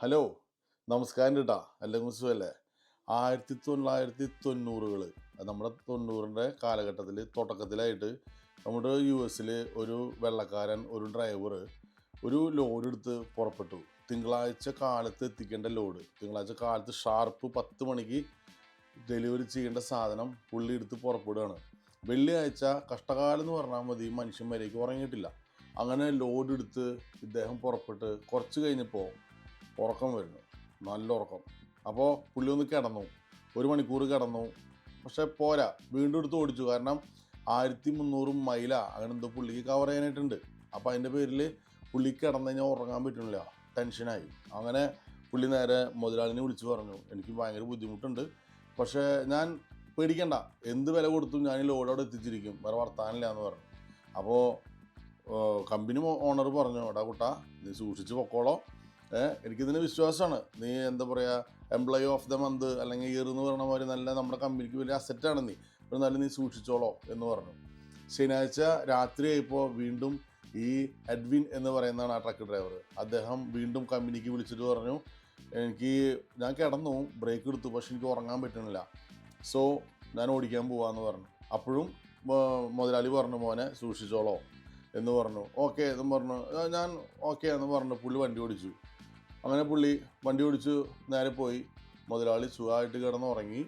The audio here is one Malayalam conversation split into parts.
ഹലോ നമസ്കാരം കേട്ടാ അല്ല മുസുവല്ലേ ആയിരത്തി തൊള്ളായിരത്തി തൊണ്ണൂറുകൾ നമ്മുടെ തൊണ്ണൂറിന്റെ കാലഘട്ടത്തിൽ തുടക്കത്തിലായിട്ട് നമ്മുടെ യു എസിൽ ഒരു വെള്ളക്കാരൻ ഒരു ഡ്രൈവർ ഒരു ലോഡ് എടുത്ത് പുറപ്പെട്ടു. തിങ്കളാഴ്ച കാലത്ത് എത്തിക്കേണ്ട ലോഡ്. തിങ്കളാഴ്ച കാലത്ത് ഷാർപ്പ് പത്ത് മണിക്ക് ഡെലിവറി ചെയ്യേണ്ട സാധനം പുള്ളി എടുത്ത് പുറപ്പെടുകയാണ്. വെള്ളിയാഴ്ച കഷ്ടകാലം എന്ന് പറഞ്ഞാൽ മതി മനുഷ്യന്മാരേക്ക് ഉറങ്ങിയിട്ടില്ല. അങ്ങനെ ലോഡ് എടുത്ത് ഇദ്ദേഹം പുറപ്പെട്ട് കുറച്ച് കഴിഞ്ഞപ്പോൾ ഉറക്കം വരുന്നു. നല്ല ഉറക്കം. അപ്പോൾ പുള്ളി ഒന്ന് കിടന്നു. ഒരു മണിക്കൂർ കിടന്നു. പക്ഷെ പോരാ. വീണ്ടും എടുത്ത് ഓടിച്ചു. കാരണം ആയിരത്തി മുന്നൂറ് മൈല അങ്ങനെ എന്തോ പുള്ളിക്ക് കവർ ചെയ്യാനായിട്ടുണ്ട്. അപ്പോൾ അതിന്റെ പേരിൽ പുള്ളി കിടന്നു കഴിഞ്ഞാൽ ഉറങ്ങാൻ പറ്റുന്നില്ല. ടെൻഷനായി അങ്ങനെ പുള്ളി നേരെ മുതലാളിനെ വിളിച്ചു പറഞ്ഞു. എനിക്ക് ഭയങ്കര ബുദ്ധിമുട്ടുണ്ട്. പക്ഷേ ഞാൻ പേടിക്കണ്ട. എന്ത് വില കൊടുത്തും ഞാൻ ഈ ലോഡ് അവിടെ എത്തിച്ചിരിക്കും. വേറെ വർത്താനില്ല എന്ന് പറഞ്ഞു. അപ്പോൾ കമ്പനി ഓണർ പറഞ്ഞു എടാ കുട്ടാ നീ സൂക്ഷിച്ച് പൊക്കോളോ. എനിക്കിതിന് വിശ്വാസമാണ് നീ എന്താ പറയുക എംപ്ലോയി ഓഫ് ദ മന്ത് അല്ലെങ്കിൽ ഇയർ എന്ന് പറഞ്ഞ മാതിരി നല്ല നമ്മുടെ കമ്പനിക്ക് വലിയ അസറ്റാണ് നീ. ഒരു നല്ല നീ സൂക്ഷിച്ചോളോ എന്ന് പറഞ്ഞു. ശനിയാഴ്ച രാത്രി ഇപ്പോൾ വീണ്ടും ഈ അഡ്വിൻ എന്ന് പറയുന്നതാണ് ആ ട്രക്ക് ഡ്രൈവർ അദ്ദേഹം വീണ്ടും കമ്പനിക്ക് വിളിച്ചിട്ട് പറഞ്ഞു എനിക്ക് ഞാൻ കിടന്നു ബ്രേക്ക് എടുത്തു പക്ഷെ എനിക്ക് ഉറങ്ങാൻ പറ്റണില്ല. സോ ഞാൻ ഓടിക്കാൻ പോവാന്ന് പറഞ്ഞു. അപ്പോഴും മുതലാളി പറഞ്ഞു മോനെ സൂക്ഷിച്ചോളോ. എന്ന് പറഞ്ഞു. ഓക്കെ എന്ന് പറഞ്ഞു. ഞാൻ ഓക്കെ എന്ന് പറഞ്ഞു. പുള്ളി വണ്ടി ഓടിച്ചു. അങ്ങനെ പുള്ളി വണ്ടി ഓടിച്ച് നേരെ പോയി. മുതലാളി സുഖമായിട്ട് കിടന്നുറങ്ങി.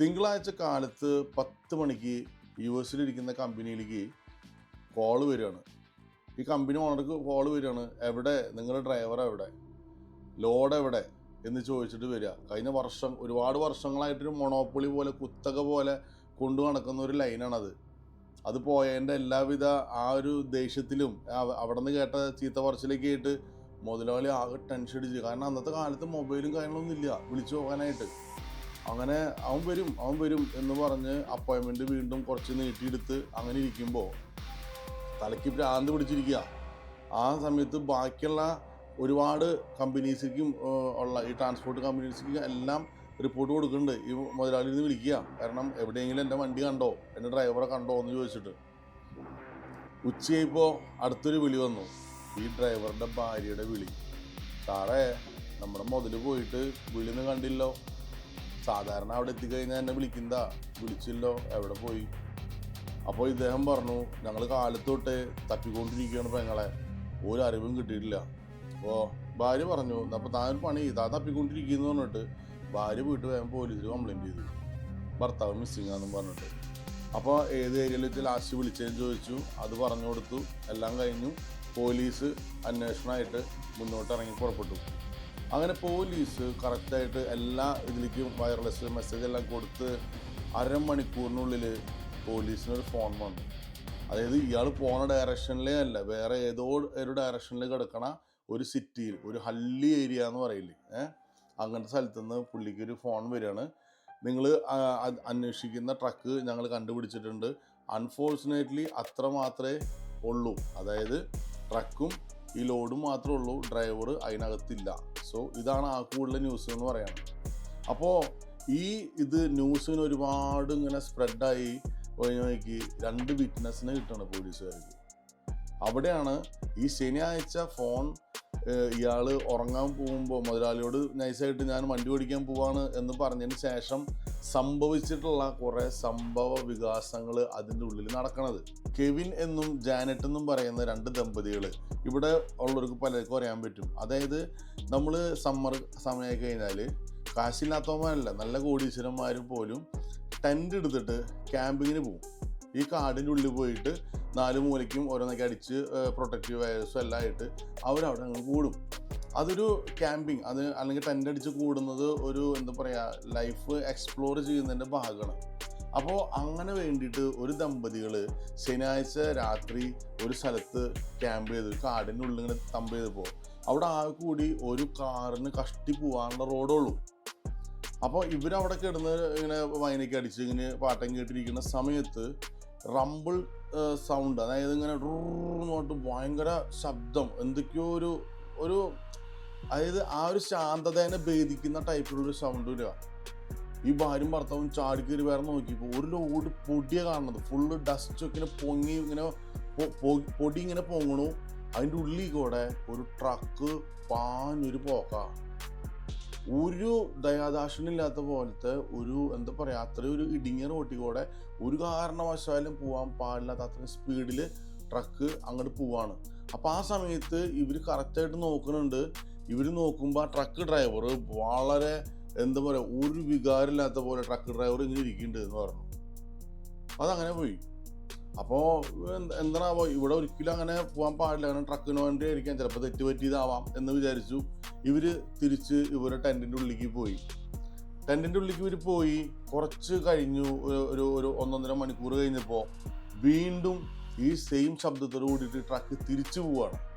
തിങ്കളാഴ്ച കാലത്ത് പത്ത് മണിക്ക് യു എസിലിരിക്കുന്ന കമ്പനിയിലേക്ക് കോൾ വരികയാണ്. ഈ കമ്പനി ഓണർക്ക് കോൾ വരികയാണ് എവിടെ? നിങ്ങളുടെ ഡ്രൈവർ എവിടെ? ലോഡ് എവിടെ? എന്ന് ചോദിച്ചിട്ട് വരിക. കഴിഞ്ഞ വർഷം ഒരുപാട് വർഷങ്ങളായിട്ടൊരു മൊണോപ്പൊളി പോലെ കുത്തക പോലെ കൊണ്ടു നടക്കുന്ന ഒരു ലൈനാണത്. അത് പോയതിന്റെ എല്ലാവിധ ആ ഒരു ദേഷ്യത്തിലും അവ- അവിടെ നിന്ന് കേട്ട ചീത്ത പറച്ചിലേക്ക് ആയിട്ട് മുതലാളി ആകെ ടെൻഷൻ അടിച്ച്. കാരണം അന്നത്തെ കാലത്ത് മൊബൈലും കാര്യങ്ങളൊന്നും ഇല്ല. വിളിച്ചു പോകാനായിട്ട്. അങ്ങനെ അവൻ വരും അവൻ വരും എന്ന് പറഞ്ഞ് അപ്പോയിൻമെന്റ് വീണ്ടും കുറച്ച് നീട്ടിയെടുത്ത് അങ്ങനെ ഇരിക്കുമ്പോൾ തലയ്ക്ക് ഭ്രാന്ത് പിടിച്ചിരിക്കുക ആ സമയത്ത് ബാക്കിയുള്ള ഒരുപാട് കമ്പനീസിലേക്കും ഉള്ള ഈ ട്രാൻസ്പോർട്ട് കമ്പനീസിലേക്കും എല്ലാം റിപ്പോർട്ട് കൊടുക്കുന്നുണ്ട്. ഈ മുതലാളി നിന്ന് വിളിക്കുക കാരണം എവിടെയെങ്കിലും എന്റെ വണ്ടി കണ്ടോ? എന്റെ ഡ്രൈവറെ കണ്ടോ? എന്ന് ചോദിച്ചിട്ട്. ഉച്ചയായിപ്പോൾ അടുത്തൊരു വിളി വന്നു. ഈ ഡ്രൈവറിന്റെ ഭാര്യയുടെ വിളി. സാറേ നമ്മുടെ മുതൽ പോയിട്ട് വിളിയൊന്നും കണ്ടില്ലോ. സാധാരണ അവിടെ എത്തിക്കഴിഞ്ഞാൽ എന്നെ വിളിക്കുന്നതാ. വിളിച്ചില്ലോ എവിടെ പോയി? അപ്പോൾ ഇദ്ദേഹം പറഞ്ഞു ഞങ്ങൾ കാലത്തോട്ട് തൊട്ട് തപ്പിക്കൊണ്ടിരിക്കുകയാണ് പെങ്ങളെ. ഒരു അറിവും കിട്ടിയിട്ടില്ല. അപ്പോൾ ഭാര്യ പറഞ്ഞു അപ്പോൾ താൻ ഒരു പണി താൻ തപ്പിക്കൊണ്ടിരിക്കുന്നു പറഞ്ഞിട്ട് ഭാര്യ വീട്ടിൽ വേഗം പോലീസിൽ കംപ്ലൈന്റ് ചെയ്തു. ഭർത്താവ് മിസ്സിങ് ആണെന്ന് പറഞ്ഞിട്ട്. അപ്പോൾ ഏത് ഏരിയയിൽ വെച്ച് ലാസ്റ്റ് വിളിച്ചതെന്ന് ചോദിച്ചു. അത് പറഞ്ഞു കൊടുത്തു. എല്ലാം കഴിഞ്ഞു. പോലീസ് അന്വേഷണമായിട്ട് മുന്നോട്ട് ഇറങ്ങി പുറപ്പെട്ടു. അങ്ങനെ പോലീസ് കറക്റ്റായിട്ട് എല്ലാ ഇതിലേക്കും വയർലെസ് മെസ്സേജ് എല്ലാം കൊടുത്ത് അരമണിക്കൂറിനുള്ളിൽ പോലീസിനൊരു ഫോൺ വന്നു. അതായത് ഇയാൾ പോണ ഡയറക്ഷനിലേ അല്ല വേറെ ഏതോ ഒരു ഡയറക്ഷനിൽ കിടക്കണ ഒരു സിറ്റിയിൽ ഒരു ഹള്ളി ഏരിയ എന്ന് പറയില്ലേ ഏഹ്? അങ്ങനത്തെ സ്ഥലത്ത് നിന്ന് പുള്ളിക്ക് ഒരു ഫോൺ വരികയാണ്. നിങ്ങൾ അന്വേഷിക്കുന്ന ട്രക്ക് ഞങ്ങൾ കണ്ടുപിടിച്ചിട്ടുണ്ട്. അൺഫോർച്ചുനേറ്റ്ലി അത്ര മാത്രമേ ഉള്ളൂ. അതായത് ട്രക്കും ഈ ലോഡും മാത്രമേ ഉള്ളൂ ഡ്രൈവർ അതിനകത്തില്ല. സോ ഇതാണ് ആ കൂടുതൽ ന്യൂസ് എന്ന് പറയുന്നത് അപ്പോൾ ഈ ഇത് ന്യൂസിന് ഒരുപാട് ഇങ്ങനെ സ്പ്രെഡായി നോക്കി. രണ്ട് വിറ്റ്നസ്സിനെ കിട്ടണം പോലീസുകാർക്ക്. അവിടെയാണ് ഈ ശനിയാഴ്ച ഫോൺ ഇയാൾ ഉറങ്ങാൻ പോകുമ്പോൾ മുതലാളിയോട് നൈസായിട്ട് ഞാൻ വണ്ടി ഓടിക്കാൻ പോവാണ് എന്ന് പറഞ്ഞതിന് ശേഷം സംഭവിച്ചിട്ടുള്ള കുറേ സംഭവ വികാസങ്ങൾ അതിന്റെ ഉള്ളിൽ നടക്കണത്. കെവിൻ എന്നും ജാനറ്റ് എന്നും പറയുന്ന രണ്ട് ദമ്പതികൾ ഇവിടെ ഉള്ളവർക്ക് പലർക്കും അറിയാൻ പറ്റും. അതായത് നമ്മൾ സമ്മർ സമയമായി കഴിഞ്ഞാൽ കാശില്ലാത്തവന്മാരല്ല നല്ല കോടീശ്വരന്മാരും പോലും ടെന്റ് എടുത്തിട്ട് ക്യാമ്പിങ്ങിന് പോകും. ഈ കാടിന്റെ ഉള്ളിൽ പോയിട്ട് നാല് മൂലയ്ക്കും ഓരോന്നൊക്കെ അടിച്ച് പ്രൊട്ടക്റ്റീവ് വയർസും എല്ലാം ആയിട്ട് അവരവിടെ അങ്ങ് കൂടും. അതൊരു ക്യാമ്പിങ് അത് അല്ലെങ്കിൽ ടെന്റ് അടിച്ച് കൂടുന്നത് ഒരു എന്താ പറയുക ലൈഫ് എക്സ്പ്ലോർ ചെയ്യുന്നതിന്റെ ഭാഗമാണ്. അപ്പോൾ അങ്ങനെ വേണ്ടിയിട്ട് ഒരു ദമ്പതികൾ ശനിയാഴ്ച രാത്രി ഒരു സ്ഥലത്ത് ക്യാമ്പ് ചെയ്ത് കാടിന്റെ ഉള്ളിൽ ഇങ്ങനെ തമ്പ് ചെയ്തപ്പോൾ അവിടെ ആകെ കൂടി ഒരു കാറിന് കഷ്ടി പോകാനുള്ള റോഡുള്ളൂ. അപ്പോൾ ഇവരവിടെ കിടന്ന് ഇങ്ങനെ വൈനൊക്കെ അടിച്ച് ഇങ്ങനെ പാട്ടം കേട്ടിരിക്കുന്ന സമയത്ത് റമ്പിൾ സൗണ്ട് അതായത് ഇങ്ങനെ റൂന്നോട്ട് ഭയങ്കര ശബ്ദം. എന്തൊക്കെയോ ഒരു ഒരു അതായത് ആ ഒരു ശാന്തതേനെ ഭേദിക്കുന്ന ടൈപ്പിലൊരു സൗണ്ട് വരിക. ഈ ഭാര്യയും ഭർത്താവും ചാടിക്കയറി വേറെ നോക്കിയപ്പോൾ ഒരു ലോഡ് പൊടിയാണ് കാണുന്നത്. ഫുള്ള് ഡസ്റ്റ് ഇങ്ങനെ പൊങ്ങി ഇങ്ങനെ പൊടി ഇങ്ങനെ പൊങ്ങണു. അതിന്റെ ഉള്ളിൽ കൂടെ ഒരു ട്രക്ക് പാഞ്ഞൊരു പോക്ക. ഒരു ദയാദാക്ഷണില്ലാത്ത പോലത്തെ ഒരു എന്താ പറയുക അത്രയും ഒരു ഇടുങ്ങിയ റോട്ടിൽ കൂടെ ഒരു കാരണവശാലും പോകാൻ പാടില്ലാത്ത അത്രയും സ്പീഡിൽ ട്രക്ക് അങ്ങോട്ട് പോവാണ്. അപ്പം ആ സമയത്ത് ഇവർ കറക്റ്റായിട്ട് നോക്കുന്നുണ്ട്. ഇവർ നോക്കുമ്പോൾ ആ ട്രക്ക് ഡ്രൈവർ വളരെ എന്താ പറയുക ഒരു വികാരമില്ലാത്ത പോലെ ട്രക്ക് ഡ്രൈവർ ഇങ്ങനെ ഇരിക്കുന്നുണ്ട് എന്ന് പറഞ്ഞു. അതങ്ങനെ പോയി. അപ്പോൾ എന്താണാവോ ഇവിടെ ഒരിക്കലും അങ്ങനെ പോകാൻ പാടില്ല. കാരണം ട്രക്കിന് വേണ്ടി ആയിരിക്കാം ചിലപ്പോൾ തെറ്റ് പറ്റിയതാവാം എന്ന് വിചാരിച്ചു ഇവർ തിരിച്ച് ഇവരുടെ ടെന്റിന്റെ ഉള്ളിലേക്ക് പോയി. ടെന്റിന്റെ ഉള്ളിലേക്ക് ഇവർ പോയി. കുറച്ച് കഴിഞ്ഞു. ഒരു- ഒരു ഒന്നൊന്നര മണിക്കൂർ കഴിഞ്ഞപ്പോൾ വീണ്ടും ഈ സെയിം ശബ്ദത്തോട് കൂടിയിട്ട് ട്രക്ക് തിരിച്ചു പോവാണ്.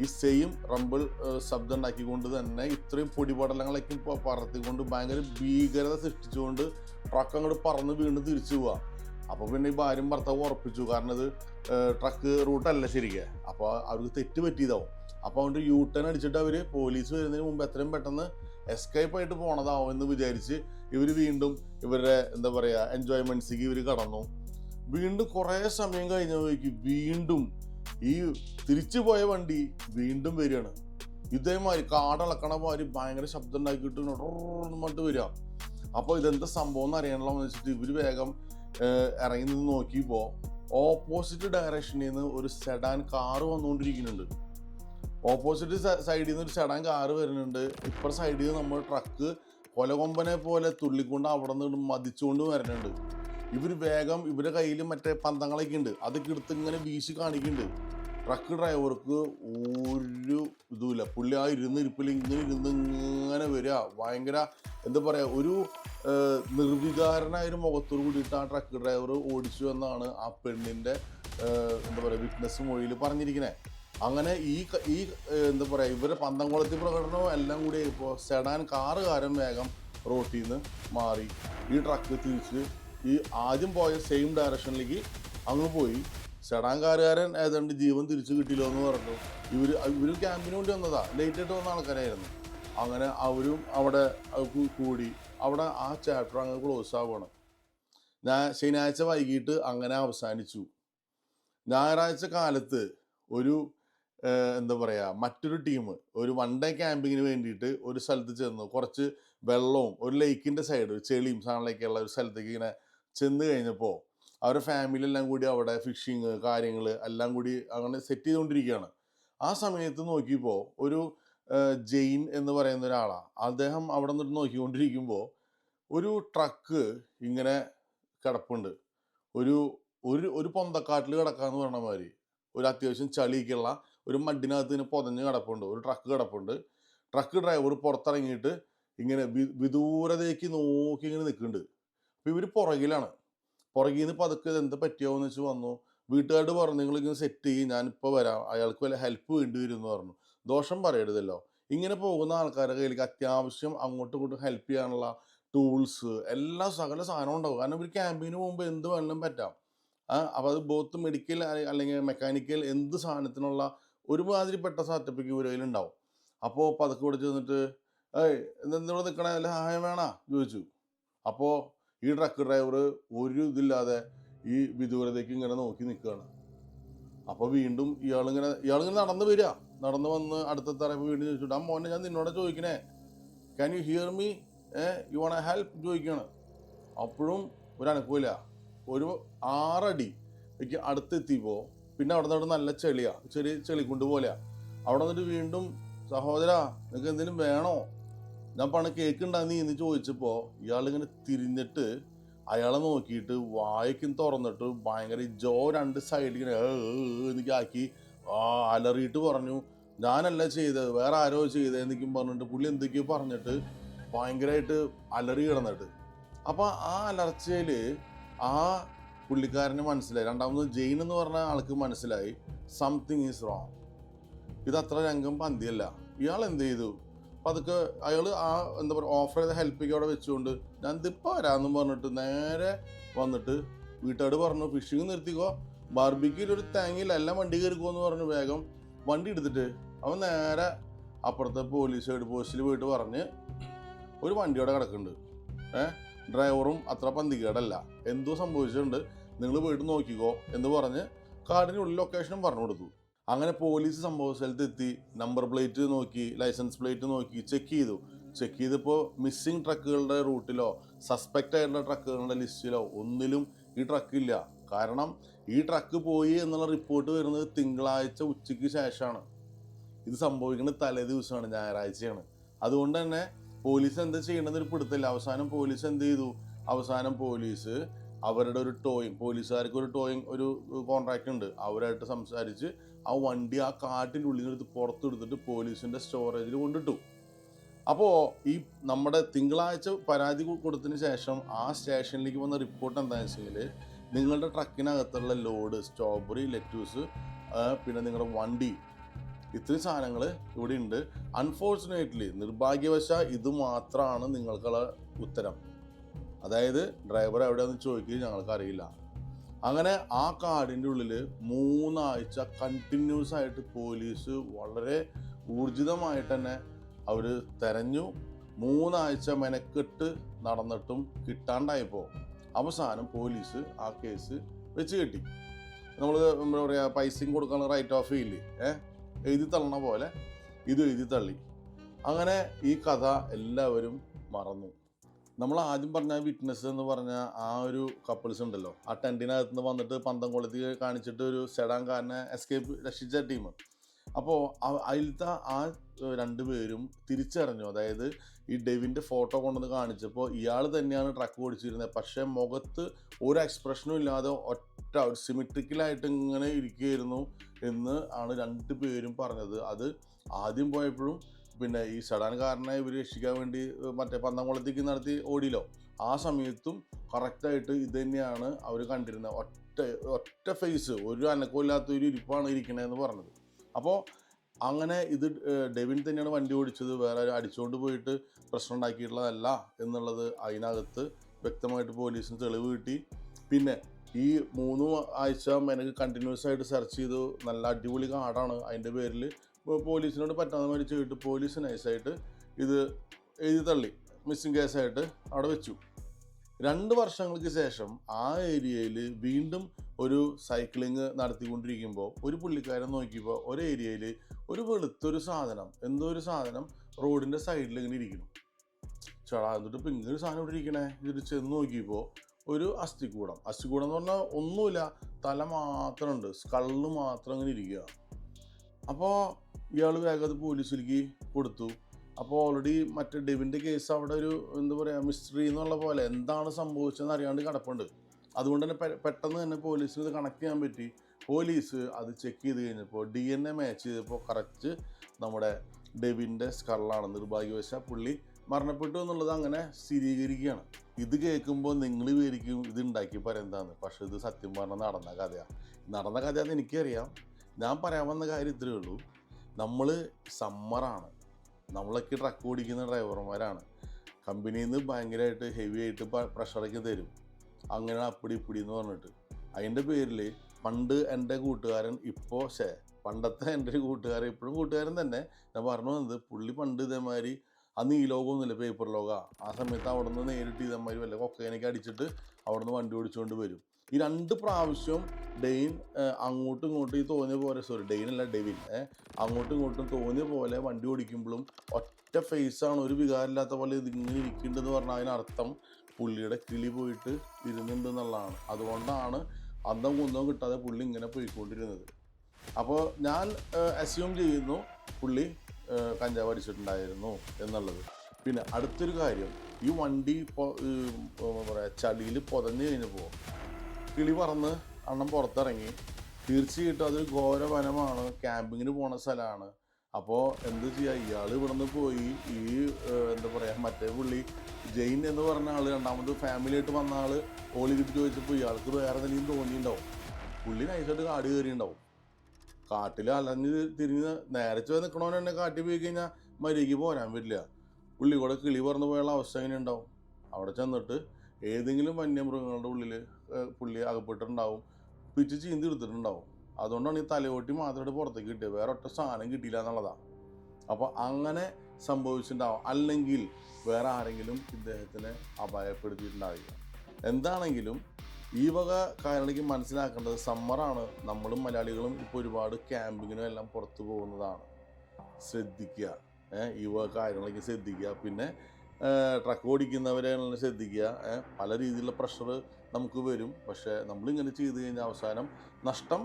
ഈ സെയിം റമ്പിൾ ശബ്ദം ഉണ്ടാക്കിക്കൊണ്ട് തന്നെ ഇത്രയും പൊടിപടലങ്ങളൊക്കെ പറത്തിക്കൊണ്ട് ഭയങ്കര ഭീകരത സൃഷ്ടിച്ചുകൊണ്ട് ട്രക്ക് അങ്ങോട്ട് പറന്ന് വീണ്ടും തിരിച്ചു പോവാ. അപ്പോൾ പിന്നെ ഈ ഭാര്യയും ഭർത്താവ് ഉറപ്പിച്ചു. കാരണം ഇത് ട്രക്ക് റൂട്ടല്ല ശരിക്കും. അപ്പോൾ അവർക്ക് തെറ്റ് പറ്റിയതാവും. അപ്പോൾ അവന്റെ യൂ ടേൺ അടിച്ചിട്ട് അവർ പോലീസ് വരുന്നതിന് മുമ്പ് എത്രയും പെട്ടെന്ന് എസ്കേപ്പ് ആയിട്ട് പോണതാവും എന്ന് വിചാരിച്ച് ഇവർ വീണ്ടും ഇവരുടെ എന്താ പറയുക എൻജോയ്മെന്റ്സിക്ക് ഇവർ കടന്നു. വീണ്ടും കുറേ സമയം കഴിഞ്ഞപ്പോഴേക്ക് വീണ്ടും ഈ തിരിച്ചു പോയ വണ്ടി വീണ്ടും വരികയാണ്. ഇതേമാതിരി കാടളക്കണ മാതിരി ഭയങ്കര ശബ്ദം ഉണ്ടാക്കിയിട്ട് പറഞ്ഞിട്ട് വരിക അപ്പോൾ ഇതെന്താ സംഭവം എന്ന് അറിയണല്ലോ എന്ന് വെച്ചിട്ട് ഇവർ വേഗം ഇറങ്ങി നിന്ന് നോക്കിയപ്പോൾ ഓപ്പോസിറ്റ് ഡയറക്ഷനിൽ നിന്ന് ഒരു സെഡാൻ കാറ് വന്നുകൊണ്ടിരിക്കുന്നുണ്ട് ഓപ്പോസിറ്റ് സൈഡിൽ നിന്ന് ഒരു സെഡാൻ കാറ് വരുന്നുണ്ട്. ഇപ്പുറ സൈഡിൽ നിന്ന് നമ്മൾ ട്രക്ക് കൊലകൊമ്പനെ പോലെ തുള്ളിക്കൊണ്ട് അവിടെ നിന്ന് മതിച്ചുകൊണ്ട് വരുന്നുണ്ട് ഇവർ വേഗം ഇവരുടെ കയ്യിൽ മറ്റേ പന്തങ്ങളൊക്കെ ഉണ്ട് അതൊക്കെ എടുത്ത് ഇങ്ങനെ വീശി കാണിക്കുന്നുണ്ട് ട്രക്ക് ഡ്രൈവർക്ക് ഒരു ഇതുമില്ല പുള്ളി ആ ഇരുന്ന് ഇരിപ്പിൽ ഇങ്ങനെ ഇരുന്ന് ഇങ്ങനെ വരിക ഭയങ്കര എന്താ പറയുക ഒരു നിർവികാരനായ ഒരു മുഖത്തോട് കൂടിയിട്ട് ആ ട്രക്ക് ഡ്രൈവർ ഓടിച്ചു എന്നാണ് ആ പെണ്ണിന്റെ എന്താ പറയുക വിറ്റ്നസ് മൊഴിയിൽ പറഞ്ഞിരിക്കുന്നത് അങ്ങനെ ഈ ഈ എന്താ പറയുക ഇവരുടെ പന്തംകുളത്തി പ്രകടനവും എല്ലാം കൂടി ഇപ്പോൾ സെഡാൻ കാറുകാരൻ വേഗം റോട്ടിൽ നിന്ന് മാറി. ഈ ട്രക്ക് തിരിച്ച് ഈ ആദ്യം പോയ സെയിം ഡയറക്ഷനിലേക്ക് അങ്ങ് പോയി. സെഡാൻ കാറുകാരൻ ഏതാണ്ട് ജീവൻ തിരിച്ചു കിട്ടിയില്ലോ എന്ന് പറഞ്ഞു. ഇവർ ഇവർ ക്യാമ്പിന് വേണ്ടി വന്നതാ. ലേറ്റ് ആയിട്ട് വന്ന ആൾക്കാരായിരുന്നു. അങ്ങനെ അവരും അവിടെ കൂടി അവിടെ ആ ചാപ്റ്റർ അങ്ങ് ക്ലോസ് ആവുകയാണ് ഞാൻ ശനിയാഴ്ച വൈകിട്ട് അങ്ങനെ അവസാനിച്ചു. ഞായറാഴ്ച കാലത്ത് ഒരു എന്താ പറയുക മറ്റൊരു ടീം ഒരു വൺ ഡേ ക്യാമ്പിങ്ങിന് വേണ്ടിയിട്ട് ഒരു സ്ഥലത്ത് ചെന്നു. കുറച്ച് വെള്ളവും ഒരു ലേക്കിന്റെ സൈഡ് ചെളിയും സാധനങ്ങളൊക്കെയുള്ള ഒരു സ്ഥലത്തേക്ക് ഇങ്ങനെ ചെന്ന് കഴിഞ്ഞപ്പോൾ അവരുടെ ഫാമിലി എല്ലാം കൂടി അവിടെ ഫിഷിങ് കാര്യങ്ങൾ എല്ലാം കൂടി അങ്ങനെ സെറ്റ് ചെയ്തുകൊണ്ടിരിക്കുകയാണ്. ആ സമയത്ത് നോക്കിയപ്പോൾ ഒരു ജെയിൻ എന്ന് പറയുന്ന ഒരാളാണ് അദ്ദേഹം അവിടെ നിന്ന് നോക്കിക്കൊണ്ടിരിക്കുമ്പോൾ ഒരു ട്രക്ക് ഇങ്ങനെ കിടപ്പുണ്ട്. ഒരു ഒരു ഒരു പൊന്തക്കാട്ടിൽ കിടക്കാന്ന് പറഞ്ഞ മാതിരി. ഒരു അത്യാവശ്യം ചളിയൊക്കെയുള്ള ഒരു മഡിനകത്ത് ഇങ്ങനെ പൊതഞ്ഞ് കിടപ്പുണ്ട്. ഒരു ട്രക്ക് കിടപ്പുണ്ട്. ട്രക്ക് ഡ്രൈവർ പുറത്തിറങ്ങിയിട്ട് ഇങ്ങനെ വിദൂരതയ്ക്ക് നോക്കി ഇങ്ങനെ നിൽക്കുന്നുണ്ട്. അപ്പോൾ ഇവർ പുറകിലാണ്. പുറകിൽ നിന്ന് പതുക്കെ എന്ത് പറ്റിയോന്ന് വെച്ച് വന്നു. വീട്ടുകാരോട് പറഞ്ഞു നിങ്ങൾ ഇങ്ങനെ സെറ്റ് ചെയ്യും. ഞാനിപ്പോൾ വരാം. അയാൾക്ക് വല്ല ഹെൽപ്പ് വേണ്ടി വരും എന്ന് പറഞ്ഞു. ദോഷം പറയരുതല്ലോ. ഇങ്ങനെ പോകുന്ന ആൾക്കാരുടെ കയ്യിലേക്ക് അത്യാവശ്യം അങ്ങോട്ടും ഇങ്ങോട്ടും ഹെൽപ്പ് ചെയ്യാനുള്ള ടൂൾസ് എല്ലാ സകല സാധനവും ഉണ്ടാവും. കാരണം ഒരു ക്യാമ്പിന് പോകുമ്പോൾ എന്ത് വേണമെങ്കിലും പറ്റാം. അപ്പോൾ അത് ബോത്ത് മെഡിക്കൽ അല്ലെങ്കിൽ മെക്കാനിക്കൽ എന്ത് സാധനത്തിനുള്ള ഒരുമാതിരിപ്പെട്ട സർട്ടിഫിക്കറ്റ് ഒരു കയ്യിലുണ്ടാവും അപ്പോൾ പതുക്കെ ഇവിടെ ചെന്നിട്ട് ഏയ് എന്തെന്തിവിടെ നിൽക്കണേ അല്ല സഹായം വേണ? ചോദിച്ചു. അപ്പോൾ ഈ ട്രക്ക് ഡ്രൈവർ ഒരു ഇതില്ലാതെ ഈ വിദൂരതയ്ക്ക് ഇങ്ങനെ നോക്കി നിൽക്കുകയാണ് അപ്പോൾ വീണ്ടും ഇയാളിങ്ങനെ ഇയാളിങ്ങനെ നടന്നു വരിക. നടന്ന് വന്ന് അടുത്ത തറ വീട് ചോദിച്ചിട്ട് ആ മോനെ ഞാൻ നിന്നോട് ചോദിക്കണേ. Can you hear me you want help ചോദിക്കുകയാണ്. അപ്പോഴും ഒരു അനക്കൂല ഒരു ആറടി. എനിക്ക് അടുത്തെത്തിയപ്പോൾ പിന്നെ അവിടെ നിന്ന് നല്ല ചെളിയാണ് ചെറിയ ചെളിക്കുണ്ട് പോലെയാണ് അവിടെ നിന്നിട്ട് വീണ്ടും സഹോദര നിങ്ങൾക്ക് എന്തെങ്കിലും വേണോ? ഞാൻ പണ കേക്ക് നീ? എന്ന് ചോദിച്ചപ്പോൾ ഇയാളിങ്ങനെ തിരിഞ്ഞിട്ട് അയാളെ നോക്കിയിട്ട് വായിക്കും തുറന്നിട്ട് ഭയങ്കര ജോ രണ്ട് സൈഡിൽ ഇങ്ങനെ എന്നൊക്കെ ആക്കി ആ അലറിയിട്ട് പറഞ്ഞു ഞാനല്ല ചെയ്തത് വേറെ ആരോ ചെയ്തത് എന്തൊക്കെയും പറഞ്ഞിട്ട് പുള്ളി എന്തൊക്കെയോ പറഞ്ഞിട്ട് ഭയങ്കരമായിട്ട് അലറി കിടന്നിട്ട്. അപ്പൊ ആ അലർച്ചയിൽ ആ പുള്ളിക്കാരന് മനസ്സിലായി. രണ്ടാമത് ജെയിൻ എന്ന് പറഞ്ഞ ആൾക്ക് മനസ്സിലായി സംതിങ് ഈസ് റോങ് ഇത് അത്ര രംഗം പന്തിയല്ല. ഇയാൾ എന്ത് ചെയ്തു? അപ്പൊ അതൊക്കെ അയാൾ ആ എന്താ പറയുക ഓഫർ ചെയ്ത ഹെൽപ്പിക്ക് അവിടെ വെച്ചുകൊണ്ട് ഞാൻ ഇതിപ്പോൾ വരാമെന്നും പറഞ്ഞിട്ട് നേരെ വന്നിട്ട് വീട്ടുകാർ പറഞ്ഞു ഫിഷിങ് നിർത്തിക്കോ. ബാർബിക്കിൽ ഒരു തേങ്ങയില്ല എല്ലാം വണ്ടി കയറിക്കോന്ന് പറഞ്ഞു വേഗം വണ്ടി എടുത്തിട്ട് അവൻ നേരെ അപ്പുറത്തെ പോലീസ് ഹെഡ് പോസ്റ്റിൽ പോയിട്ട് പറഞ്ഞ് ഒരു വണ്ടിയോടെ കിടക്കുന്നുണ്ട്. ഏഹ് ഡ്രൈവറും അത്ര പന്തികേടല്ല. എന്തോ സംഭവിച്ചിട്ടുണ്ട്. നിങ്ങൾ പോയിട്ട് നോക്കിക്കോ എന്ന് പറഞ്ഞ് കാടിനുള്ളിൽ ലൊക്കേഷനും പറഞ്ഞു കൊടുത്തു. അങ്ങനെ പോലീസ് സംഭവ സ്ഥലത്ത് എത്തി നമ്പർ പ്ലേറ്റ് നോക്കി ലൈസൻസ് പ്ലേറ്റ് നോക്കി ചെക്ക് ചെയ്തു. ചെക്ക് ചെയ്തപ്പോൾ മിസ്സിംഗ് ട്രക്കുകളുടെ റൂട്ടിലോ സസ്പെക്റ്റ് ആയിട്ടുള്ള ട്രക്കുകളുടെ ലിസ്റ്റിലോ ഒന്നിലും ഈ ട്രക്കില്ല കാരണം ഈ ട്രക്ക് പോയി എന്നുള്ള റിപ്പോർട്ട് വരുന്നത് തിങ്കളാഴ്ച ഉച്ചയ്ക്ക് ശേഷമാണ്. ഇത് സംഭവിക്കുന്നത് തലേ ദിവസമാണ് ഞായറാഴ്ചയാണ്. അതുകൊണ്ട് തന്നെ പോലീസ് എന്താ ചെയ്യേണ്ടത് ഒരു പിടുത്തില്ല അവസാനം പോലീസ് എന്ത് ചെയ്തു? അവസാനം പോലീസ് അവരുടെ ഒരു ടോയിങ് പോലീസുകാർക്ക് ഒരു ടോയിങ് ഒരു കോൺട്രാക്റ്റ് ഉണ്ട്. അവരായിട്ട് സംസാരിച്ച് ആ വണ്ടി ആ കാട്ടിന്റെ ഉള്ളിൽ നിന്ന് എടുത്ത് പുറത്തെടുത്തിട്ട് പോലീസിന്റെ സ്റ്റോറേജിൽ കൊണ്ടിട്ടു. അപ്പോൾ ഈ നമ്മുടെ തിങ്കളാഴ്ച പരാതി കൊടുത്തതിന് ശേഷം ആ സ്റ്റേഷനിലേക്ക് വന്ന റിപ്പോർട്ട് എന്താണെന്ന് വെച്ചെങ്കിൽ നിങ്ങളുടെ ട്രക്കിനകത്തുള്ള ലോഡ് സ്ട്രോബെറി ലെറ്റൂസ് പിന്നെ നിങ്ങളുടെ വണ്ടി ഇത്രയും സാധനങ്ങൾ ഇവിടെ ഉണ്ട്. അൺഫോർച്ചുനേറ്റ്ലി നിർഭാഗ്യവശ ഇത് മാത്രമാണ് നിങ്ങൾക്കുള്ള ഉത്തരം. അതായത് ഡ്രൈവർ എവിടെയാണെന്ന് ഞങ്ങൾക്ക് അറിയില്ല അങ്ങനെ ആ കാടിന്റെ ഉള്ളിൽ മൂന്നാഴ്ച കണ്ടിന്യൂസ് ആയിട്ട് പോലീസ് വളരെ ഊർജിതമായിട്ട് തന്നെ അവർ തെരഞ്ഞു. മൂന്നാഴ്ച മെനക്കെട്ട് നടന്നിട്ടും കിട്ടാണ്ടായപ്പോൾ അവസാനം പോലീസ് ആ കേസ് വെച്ച് കെട്ടി. നമ്മൾ എന്താ പറയുക പൈസയും കൊടുക്കാനുള്ള റൈറ്റ് ഓഫ് ചെയ്യില്ലേ ഏഹ് എഴുതി തള്ളണ പോലെ ഇത് എഴുതി തള്ളി. അങ്ങനെ ഈ കഥ എല്ലാവരും മറന്നു. നമ്മൾ ആദ്യം പറഞ്ഞ വിറ്റ്നസ് എന്ന് പറഞ്ഞ ആ ഒരു കപ്പിൾസ് ഉണ്ടല്ലോ. ആ ടെന്റിനകത്ത് നിന്ന് വന്നിട്ട് പന്തം കൊളുത്തി കാണിച്ചിട്ട് ഒരു സെഡാങ്കാരനെ എസ്കേപ്പ് രക്ഷിച്ച ടീം അപ്പോൾ അതിലത്തെ ആ രണ്ടു രണ്ടുപേരും തിരിച്ചറിഞ്ഞു. അതായത് ഈ ഡെവിന്റെ ഫോട്ടോ കൊണ്ടുവന്ന് കാണിച്ചപ്പോൾ ഇയാൾ തന്നെയാണ് ട്രക്ക് ഓടിച്ചിരുന്നത് പക്ഷേ മുഖത്ത് ഒരു എക്സ്പ്രഷനും ഇല്ലാതെ ഒറ്റ ഒരു സിമിട്രിക്കലായിട്ട് ഇങ്ങനെ ഇരിക്കുകയായിരുന്നു എന്ന് ആണ് രണ്ടു പേരും പറഞ്ഞത്. അത് ആദ്യം പോയപ്പോഴും പിന്നെ ഈ സഡാൻകാരനെ ഇവർ രക്ഷിക്കാൻ വേണ്ടി മറ്റേ പന്തംകുളത്തേക്ക് നടത്തി ഓടിയില്ലോ. ആ സമയത്തും കറക്റ്റായിട്ട് ഇത് തന്നെയാണ് അവർ കണ്ടിരുന്നത്. ഒറ്റ ഒറ്റ ഫേസ് ഒരു അനക്കമില്ലാത്ത ഒരു ഇരിപ്പാണ് ഇരിക്കണതെന്ന് പറഞ്ഞത്. അപ്പോൾ അങ്ങനെ ഇത് ഡെവിൻ തന്നെയാണ് വണ്ടി ഓടിച്ചത്. വേറെ അടിച്ചുകൊണ്ട് പോയിട്ട് പ്രശ്നം ഉണ്ടാക്കിയിട്ടുള്ളതല്ല എന്നുള്ളത് അതിനകത്ത് വ്യക്തമായിട്ട് പോലീസിന് തെളിവ് കിട്ടി. പിന്നെ ഈ മൂന്ന് ആഴ്ച എനിക്ക് കണ്ടിന്യൂസ് ആയിട്ട് സെർച്ച് ചെയ്തു നല്ല അടിപൊളി കാടാണ് അതിന്റെ പേരിൽ പോലീസിനോട് പറ്റാതെ മാതിരി ചെയ്തിട്ട് പോലീസ് നൈസായിട്ട് ഇത് എഴുതി തള്ളി. മിസ്സിംഗ് കേസായിട്ട് അവിടെ വെച്ചു. രണ്ട് വർഷങ്ങൾക്ക് ശേഷം ആ ഏരിയയിൽ വീണ്ടും ഒരു സൈക്ലിങ് നടത്തിക്കൊണ്ടിരിക്കുമ്പോൾ ഒരു പുള്ളിക്കാരൻ നോക്കിയപ്പോൾ ഒരു ഏരിയയിൽ ഒരു വെളുത്തൊരു സാധനം എന്തോ ഒരു സാധനം റോഡിന്റെ സൈഡിൽ ഇങ്ങനെ ഇരിക്കുന്നു. ചേടാ എന്നിട്ട് ഇപ്പം ഇങ്ങനെ സാധനം ഇവിടെ ഇരിക്കണേ? ഇതിട്ട് ചെന്ന് നോക്കിയപ്പോൾ ഒരു അസ്ഥികൂടം അസ്ഥികൂടം എന്ന് പറഞ്ഞാൽ ഒന്നുമില്ല തല മാത്രമുണ്ട് സ്കള്ള് മാത്രം ഇങ്ങനെ ഇരിക്കുക അപ്പോൾ ഇയാൾ വേഗം അത് പോലീസിലേക്ക് കൊടുത്തു. അപ്പോൾ ഓൾറെഡി മറ്റേ ഡെവിന്റെ കേസ് അവിടെ ഒരു എന്താ പറയുക മിസ്റ്ററി എന്നുള്ള പോലെ എന്താണ് സംഭവിച്ചതെന്ന് അറിയാണ്ട് കിടപ്പുണ്ട്. അതുകൊണ്ട് തന്നെ പെട്ടെന്ന് തന്നെ പോലീസിന് ഇത് കണക്ട് ചെയ്യാൻ പറ്റി. പോലീസ് അത് ചെക്ക് ചെയ്ത് കഴിഞ്ഞപ്പോൾ ഡി എൻ എ മാച്ച് ചെയ്തപ്പോൾ കറക്റ്റ് നമ്മുടെ ഡെവിന്റെ സ്കള്ളാണ് നിർഭാഗ്യവശ പുള്ളി മരണപ്പെട്ടു എന്നുള്ളത് അങ്ങനെ സ്ഥിരീകരിക്കുകയാണ്. ഇത് കേൾക്കുമ്പോൾ നിങ്ങൾ വിചാരിക്കും ഇത് ഉണ്ടാക്കി പറയുന്നതാണ് പക്ഷേ ഇത് സത്യം പറഞ്ഞാൽ നടന്ന കഥയാണ് നടന്ന കഥയാന്ന് എനിക്കറിയാം. ഞാൻ പറയാൻ വന്ന കാര്യം ഇത്രയേ ഉള്ളൂ. നമ്മൾ സമ്മറാണ് നമ്മളൊക്കെ ട്രക്ക് ഓടിക്കുന്ന ഡ്രൈവർമാരാണ് കമ്പനിയിൽ നിന്ന് ഭയങ്കരമായിട്ട് ഹെവി ആയിട്ട് പ്രഷറൊക്കെ തരും. അങ്ങനെ അപ്പിടി ഇപ്പിടി എന്ന് പറഞ്ഞിട്ട്. അതിന്റെ പേരിൽ പണ്ട് എന്റെ കൂട്ടുകാരൻ ഇപ്പോൾ ഷേ പണ്ടത്തെ എന്റെ ഒരു കൂട്ടുകാരൻ ഇപ്പോഴും കൂട്ടുകാരൻ തന്നെ ഞാൻ പറഞ്ഞു വന്നത് പുള്ളി പണ്ട് ഇതേമാതിരി അന്ന് ഈ ലോകമൊന്നുമില്ല പേപ്പർ ലോക. ആ സമയത്ത് അവിടെ നിന്ന് നേരിട്ട് ഇതേമാതിരി വല്ല കൊക്കേനൊക്കെ അടിച്ചിട്ട് അവിടെ നിന്ന് വണ്ടി ഓടിച്ചുകൊണ്ട് വരും. ഈ രണ്ട് പ്രാവശ്യം ഡെയിൻ അങ്ങോട്ടും ഇങ്ങോട്ടും ഈ തോന്നിയ പോലെ സോറി ഡെയിൻ അല്ല ഡെവിൻ അങ്ങോട്ടും ഇങ്ങോട്ടും തോന്നിയ പോലെ വണ്ടി ഓടിക്കുമ്പോഴും ഒറ്റ ഫേസാണ് ഒരു വികാരമില്ലാത്ത പോലെ ഇതിങ്ങനെ ഇരിക്കുന്നുണ്ടെന്ന് പറഞ്ഞാൽ അതിനർത്ഥം പുള്ളിയുടെ കിളി പോയിട്ട് ഇരുന്നുണ്ട് എന്നുള്ളതാണ് അതുകൊണ്ടാണ് അന്തം കുന്തം കിട്ടാതെ പുള്ളി ഇങ്ങനെ പോയിക്കൊണ്ടിരുന്നത്. അപ്പോൾ ഞാൻ അസ്യൂം ചെയ്യുന്നു പുള്ളി കഞ്ചാവ് അടിച്ചിട്ടുണ്ടായിരുന്നു എന്നുള്ളത്. പിന്നെ അടുത്തൊരു കാര്യം ഈ വണ്ടി ഇപ്പോൾ പറയുക ചളിയിൽ പുതഞ്ഞു കഴിഞ്ഞപ്പോൾ കിളി പറന്ന് അണ്ണം പുറത്തിറങ്ങി. തീർച്ചയായിട്ടും അതൊരു ഘോര വനമാണ് ക്യാമ്പിങ്ങിന് പോണ സ്ഥലമാണ്. അപ്പോൾ എന്ത് ചെയ്യുക ഇയാൾ ഇവിടുന്ന് പോയി ഈ എന്താ പറയുക മറ്റേ പുള്ളി ജെയിൻ എന്ന് പറഞ്ഞ ആൾ രണ്ടാമത് ഫാമിലി ആയിട്ട് വന്ന ആൾ ഓളി കിട്ടി ചോദിച്ചപ്പോൾ ഇയാൾക്ക് വേറെ എന്തെങ്കിലും തോന്നിയിട്ടുണ്ടാവും. പുള്ളി നൈസായിട്ട് കാട് കയറിയിട്ടുണ്ടാവും. കാട്ടിൽ അലഞ്ഞ് തിരിഞ്ഞ് നേരെ ചോ നിൽക്കണവനെ തന്നെ കാട്ടിൽ പോയി കഴിഞ്ഞാൽ മരിക്ക് പോരാൻ പറ്റില്ല. പുള്ളി കൂടെ കിളി പറന്ന് പോയുള്ള അവസ്ഥ എങ്ങനെ ഉണ്ടാവും? അവിടെ ചെന്നിട്ട് ഏതെങ്കിലും വന്യമൃഗങ്ങളുടെ ഉള്ളിൽ പുള്ളി അകപ്പെട്ടിട്ടുണ്ടാവും പിച്ച് ചീന്തി എടുത്തിട്ടുണ്ടാവും. അതുകൊണ്ടാണ് ഈ തലയോട്ടി മാത്രമായിട്ട് പുറത്തേക്ക് കിട്ടിയത് വേറെ ഒറ്റ സാധനം കിട്ടിയില്ല എന്നുള്ളതാണ് അപ്പോൾ അങ്ങനെ സംഭവിച്ചിട്ടുണ്ടാവും. അല്ലെങ്കിൽ വേറെ ആരെങ്കിലും ഇദ്ദേഹത്തിനെ അപായപ്പെടുത്തിയിട്ടുണ്ടാവില്ല എന്താണെങ്കിലും ഈ വക കാര്യങ്ങളിലേക്ക് മനസ്സിലാക്കേണ്ടത് സമ്മറാണ് നമ്മളും മലയാളികളും ഇപ്പോൾ ഒരുപാട് ക്യാമ്പിങ്ങിനും എല്ലാം പുറത്തു പോകുന്നതാണ്. ശ്രദ്ധിക്കുക. ഈ വക കാര്യങ്ങളൊക്കെ ശ്രദ്ധിക്കുക. പിന്നെ ട്രക്ക് ഓടിക്കുന്നവരെ ശ്രദ്ധിക്കുക. പല രീതിയിലുള്ള പ്രഷർ നമുക്ക് വരും. പക്ഷേ നമ്മളിങ്ങനെ ചെയ്ത് കഴിഞ്ഞാൽ അവസാനം നഷ്ടം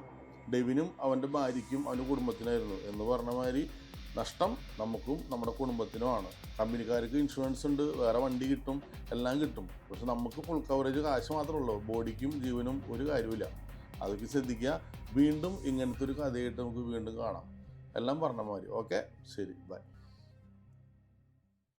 ഡെവിനും അവന്റെ ഭാര്യയ്ക്കും അവന്റെ കുടുംബത്തിനായിരുന്നു. എന്ന് പറഞ്ഞ മാതിരി നഷ്ടം നമുക്കും നമ്മുടെ കുടുംബത്തിനുമാണ് കമ്പനിക്കാർക്ക് ഇൻഷുറൻസ് ഉണ്ട് വേറെ വണ്ടി കിട്ടും എല്ലാം കിട്ടും. പക്ഷെ നമുക്ക് ഫുൾ കവറേജ് കാശ് മാത്രമേ ഉള്ളൂ. ബോഡിക്കും ജീവനും ഒരു കാര്യമില്ല അതൊക്കെ ശ്രദ്ധിക്കുക. വീണ്ടും ഇങ്ങനത്തെ ഒരു കഥയായിട്ട് നമുക്ക് വീണ്ടും കാണാം. എല്ലാം പറഞ്ഞ മാതിരി. ഓക്കെ ശരി. ബൈ